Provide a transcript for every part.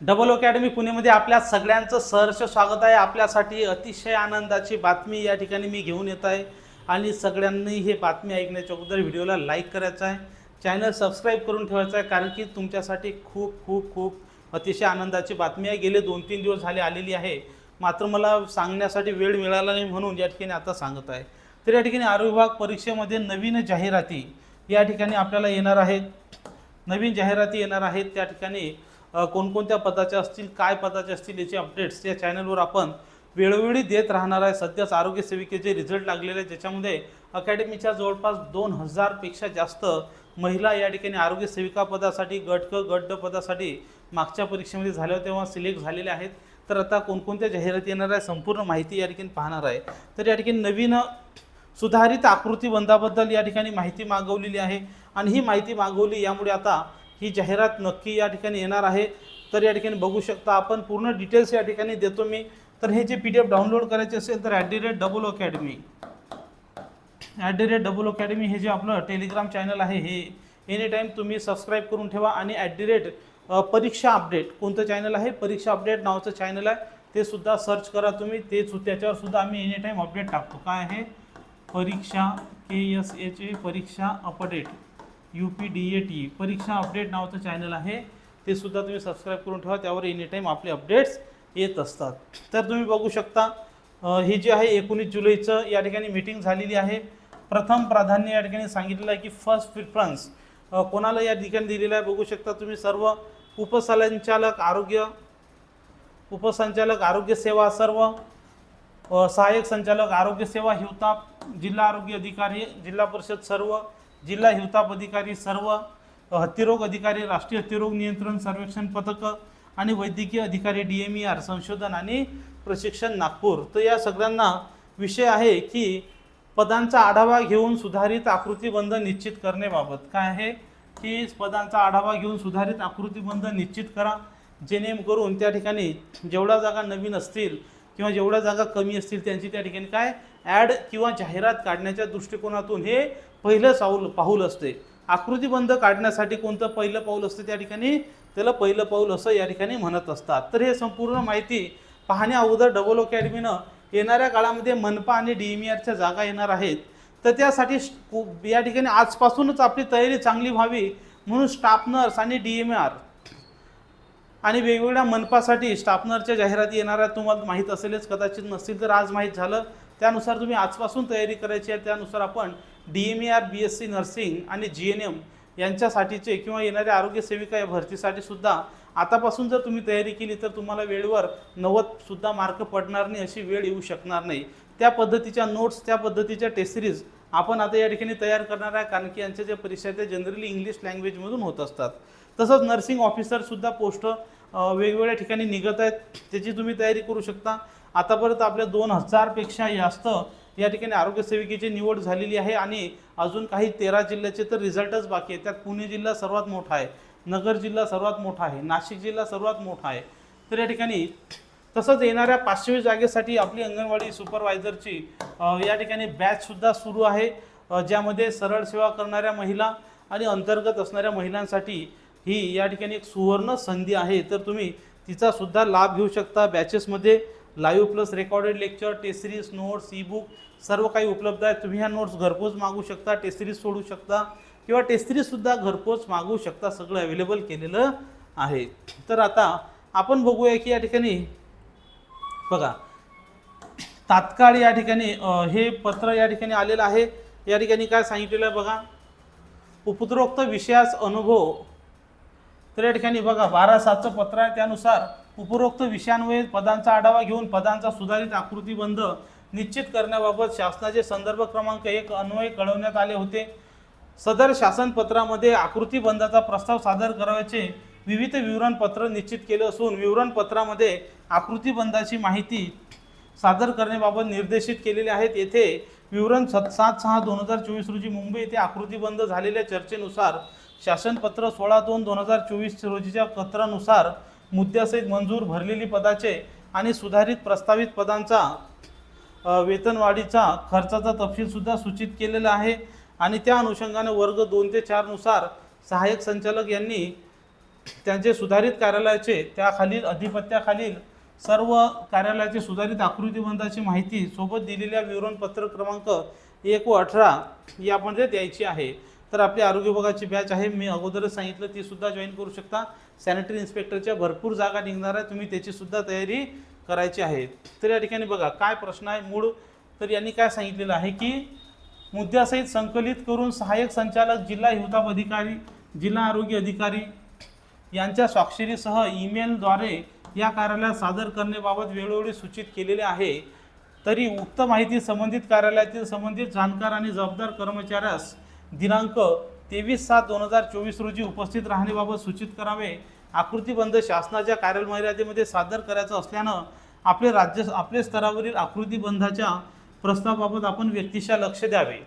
Double academy पुणेमध्ये आपल्या सगळ्यांचं सहर्ष स्वागत आहे. आपल्यासाठी अतिशय आनंदाची बातमी या ठिकाणी मी घेऊन येत आहे. आणि सगळ्यांनी हे बातमी ऐकण्याच्या अगोदर व्हिडिओला लाईक करायचं आहे. चॅनल सबस्क्राईब करून ठेवायचं आहे कारण की तुमच्यासाठी खूप खूप खूप अतिशय आनंदाची बातमी आहे. गेले दोन तीन दिवस झाले आलेली आहे. मात्र मला सांगण्यासाठी वेळ मिळाला नाही म्हणून या ठिकाणी आता सांगत आहे. तर या ठिकाणी आरोग्य विभाग परीक्षेमध्ये नवीन जाहिराती या ठिकाणी आपल्याला येणार आहेत. नवीन जाहिराती येणार आहेत. त्या ठिकाणी कोणकोणत्या पदाच्या असतील काय पदाचे असतील याचे अपडेट्स या चॅनलवर आपण वेळोवेळी देत राहणार आहे. सध्याच आरोग्य सेविकेचे रिझल्ट लागलेले आहे ज्याच्यामध्ये अकॅडमीच्या जवळपास दोन हजारपेक्षा जास्त महिला या ठिकाणी आरोग्य सेविका पदासाठी गट क गट ड पदासाठी मागच्या परीक्षेमध्ये झाल्या होत्या तेव्हा सिलेक्ट झालेले आहेत. तर आता कोणकोणत्या जाहिराती येणार आहे संपूर्ण माहिती या ठिकाणी पाहणार आहे. तर या ठिकाणी नवीन सुधारित आकृती बंधाबद्दल या ठिकाणी माहिती मागवलेली आहे. आणि ही माहिती मागवली यामुळे आता ही जाहिरात नक्की या ठिकाणी येणार आहे. तर या ठिकाणी बघू शकता आपण पूर्ण डिटेल्स या ठिकाणी देतो मी. तर हे J P D F download करायचे असेल तर at the rate double academy at the rate double academy हे जे आपलं टेलिग्राम चॅनल आहे हे एनी टाईम तुम्ही सबस्क्राईब करून ठेवा आणि at the rate Pariksha update कोणतं चॅनल आहे? परीक्षा अपडेट नावाचं चॅनल आहे. ते सुद्धा सर्च करा तुम्ही. ते त्याच्यावर सुद्धा आम्ही एनी टाईम अपडेट टाकतो. काय आहे? परीक्षा के S एचे Pariksha update U P D A T परीक्षा अपडेट नावाचं चॅनल आहे. ते सुद्धा तुम्ही सबस्क्राईब करून ठेवा. त्यावर एनी टाईम आपले अपडेट्स येत असतात. तर तुम्ही बघू शकता हे जे आहे एकोणीस जुलैचं या ठिकाणी मीटिंग झालेली आहे. प्रथम प्राधान्य या ठिकाणी सांगितलेलं आहे की फर्स्ट प्रिफरन्स कोणाला या ठिकाणी दिलेलं आहे? बघू शकता तुम्ही सर्व उपसंचालक आरोग्य उपसंचालक आरोग्य सेवा सर्व सहाय्यक संचालक आरोग्य सेवा हिवताप जिल्हा आरोग्य अधिकारी जिल्हा परिषद सर्व जिल्हा हिवताप अधिकारी सर्व हत्तीरोग अधिकारी राष्ट्रीय हत्तीरोग नियंत्रण सर्वेक्षण पथक आणि वैद्यकीय अधिकारी डी एम ई आर संशोधन आणि प्रशिक्षण नागपूर. तर या सगळ्यांना विषय आहे की पदांचा आढावा घेऊन सुधारित आकृतीबंध निश्चित करण्याबाबत काय आहे? की पदांचा आढावा घेऊन सुधारित आकृतीबंध निश्चित करा. जेणेकरून त्या ठिकाणी जेवढ्या जागा नवीन असतील किंवा जेवढ्या जागा कमी असतील त्यांची त्या ठिकाणी काय? ॲड किंवा जाहिरात काढण्याच्या दृष्टिकोनातून हे पहिलं साऊल पाऊल असते. आकृतीबंध काढण्यासाठी कोणतं पहिलं पाऊल असतं त्या ठिकाणी? त्याला पहिलं पाऊल असं या ठिकाणी म्हणत असतात. तर हे संपूर्ण माहिती पाहण्या अगोदर डबल अकॅडमीनं येणाऱ्या काळामध्ये मनपा आणि डी एम आरच्या जागा येणार आहेत. तर त्यासाठी या ठिकाणी आजपासूनच आपली तयारी चांगली व्हावी म्हणून स्टाफ नर्स आणि डी एम आर आणि वेगवेगळ्या मनपासाठी स्टाफनरच्या जाहिराती येणाऱ्या तुम्हाला माहीत असेलच कदाचित नसतील तर आज माहीत झालं. त्यानुसार तुम्ही आजपासून तयारी करायची आहे त्यानुसार आपण D M E R B S C nursing आणि जी एन एम यांच्यासाठीचे किंवा येणाऱ्या आरोग्य सेविका या भरतीसाठी सुद्धा आतापासून जर तुम्ही तयारी केली तर तुम्हाला वेळेवर नव्वदसुद्धा मार्क पडणार नाही अशी वेळ येऊ शकणार नाही. त्या पद्धतीच्या नोट्स त्या पद्धतीच्या टेस्ट सिरीज आपण आता या ठिकाणी तयार करणार आहे कारण की यांच्या ज्या परीक्षा आहेत त्या जनरली इंग्लिश लँग्वेजमधून होत असतात. तसंच नर्सिंग ऑफिसरसुद्धा पोस्ट वेगवेगळ्या ठिकाणी निघत आहेत त्याची तुम्ही तयारी करू शकता. आतापर्यंत आपल्या दोन हजारपेक्षा जास्त या ठिकाणी आरोग्य सेविकेची निवड झालेली आहे आणि अजून काही तेरा जिल्ह्याचे तर रिझल्टच बाकी आहे त्यात पुणे जिल्हा सर्वात मोठा आहे नगर जिल्हा सर्वात मोठा आहे नाशिक जिल्हा सर्वात मोठा आहे. तर या ठिकाणी तसंच येणाऱ्या पाचशे जागेसाठी आपली अंगणवाडी सुपरवायझरची या ठिकाणी बॅचसुद्धा सुरू आहे. ज्यामध्ये सरळ सेवा करणाऱ्या महिला आणि अंतर्गत असणाऱ्या महिलांसाठी ही या ठिकाणी एक सुवर्ण संधी आहे. तर तुम्ही तिचासुद्धा लाभ घेऊ शकता बॅचेसमध्ये live plus recorded lecture test series notes e book सर्व काही उपलब्ध आहे. तुम्ही ह्या नोट्स घरपोच मागू शकता टेस्ट सिरीज सोडू शकता किंवा टेस्ट सिरीजसुद्धा घरपोच मागू शकता. सगळं अवेलेबल केलेलं आहे. तर आता आपण बघूया की या ठिकाणी बघा तात्काळ या ठिकाणी हे पत्र या ठिकाणी आलेलं आहे. या ठिकाणी काय सांगितलेलं आहे बघा उपद्रोक्त विषयास अनुभव. तर या ठिकाणी बघा बारा सातचं पत्र आहे. त्यानुसार उपरोक्त विषयांवर पदांचा आढावा घेऊन पदांचा सुधारित आकृतीबंध निश्चित करण्याबाबत शासनाचे संदर्भ क्रमांक एक अन्वय कळवण्यात आले होते. सदर शासनपत्रामध्ये आकृतीबंधाचा प्रस्ताव सादर करावयाचे विविध विवरणपत्र निश्चित केले असून विवरणपत्रामध्ये आकृतीबंधाची माहिती सादर करण्याबाबत निर्देशित केलेले आहेत. येथे विवरण सत सात सहा दोन हजार चोवीस रोजी मुंबई येथे आकृतीबंध झालेल्या चर्चेनुसार शासनपत्र सोळा दोन दोन हजार चोवीस रोजीच्या पत्रानुसार मुद्द्यासहित मंजूर भरलेली पदाचे आणि सुधारित प्रस्तावित पदांचा वेतनवाढीचा खर्चाचा तपशीलसुद्धा सूचित केलेला आहे. आणि त्या अनुषंगाने वर्ग दोन ते चारनुसार सहाय्यक संचालक यांनी त्यांचे सुधारित कार्यालयाचे त्याखालील अधिपत्याखालील सर्व कार्यालयाचे सुधारित आकृतीबंधाची माहिती सोबत दिलेल्या विवरणपत्र क्रमांक एक व अठरा यामध्ये म्हणजे द्यायची आहे. तर आपली आरोग्य विभागाची बॅच आहे. मी अगोदरच सांगितलं ती सुद्धा जॉईन करू शकता. सॅनिटरी इन्स्पेक्टरच्या भरपूर जागा निघणार आहे तुम्ही त्याची सुद्धा तयारी करायची आहे. तर या ठिकाणी बघा काय प्रश्न आहे? मूळ तर यांनी काय सांगितलेलं आहे की मुद्द्यासहित संकलित करून सहाय्यक संचालक जिल्हा हिवताप अधिकारी जिल्हा आरोग्य अधिकारी यांच्या स्वाक्षरीसह ईमेलद्वारे या कार्यालयात सादर करण्याबाबत वेळोवेळी सूचित केलेले आहे. तरी उक्त माहिती संबंधित कार्यालयातील संबंधित जाणकार आणि जबाबदार कर्मचाऱ्यास दिनांक तेवीस सात दोन हजार चोवीस रोजी उपस्थित राहण्याबाबत सूचित करावे. आकृतीबंध शासनाच्या कार्यमर्यादेमध्ये सादर करायचं असल्यानं आपले राज्य आपल्या स्तरावरील आकृतीबंधाच्या प्रस्तावाबाबत आपण व्यक्तिशा लक्ष द्यावे.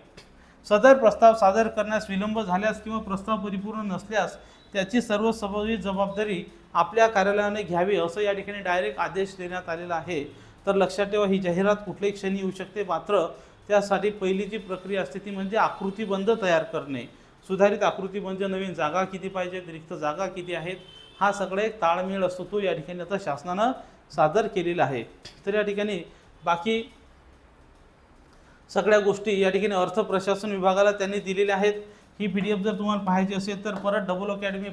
सदर प्रस्ताव सादर करण्यास विलंब झाल्यास किंवा प्रस्ताव परिपूर्ण नसल्यास त्याची सर्व संबंधित जबाबदारी आपल्या कार्यालयाने घ्यावी असं या ठिकाणी डायरेक्ट आदेश देण्यात आलेला आहे. तर लक्षात ठेवा ही जाहिरात कुठल्याही क्षणी येऊ शकते. मात्र त्यासाठी पहिली जी प्रक्रिया असते ती म्हणजे आकृतीबंध तयार करणे. सुधारित आकृतीबंध नवीन जागा किती पाहिजेत रिक्त जागा किती आहेत हा सगळा एक ताळमेळ असतो तो या ठिकाणी आता शासनानं सादर केलेला आहे. तर या ठिकाणी बाकी सगळ्या गोष्टी या ठिकाणी अर्थ प्रशासन विभागाला त्यांनी दिलेल्या आहेत. ही पी डी एफ जर तुम्हाला पाहायची असेल तर परत डबल अकॅडमी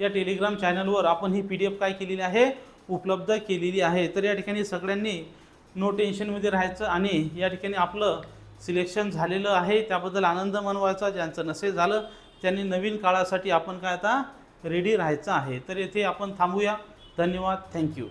या टेलिग्राम चॅनलवर आपण ही पी डी एफ काय केलेली आहे उपलब्ध केलेली आहे. तर या ठिकाणी सगळ्यांनी नो टेन्शनमध्ये राहायचं आणि या ठिकाणी आपलं सिलेक्शन झालेलं आहे. त्याबद्दल आनंद मानवायचा ज्यांचं नसे झालं त्यांनी नवीन काळासाठी आपण काय आता रेडी राहायचं आहे. तर येथे आपण थांबूया. धन्यवाद. थँक्यू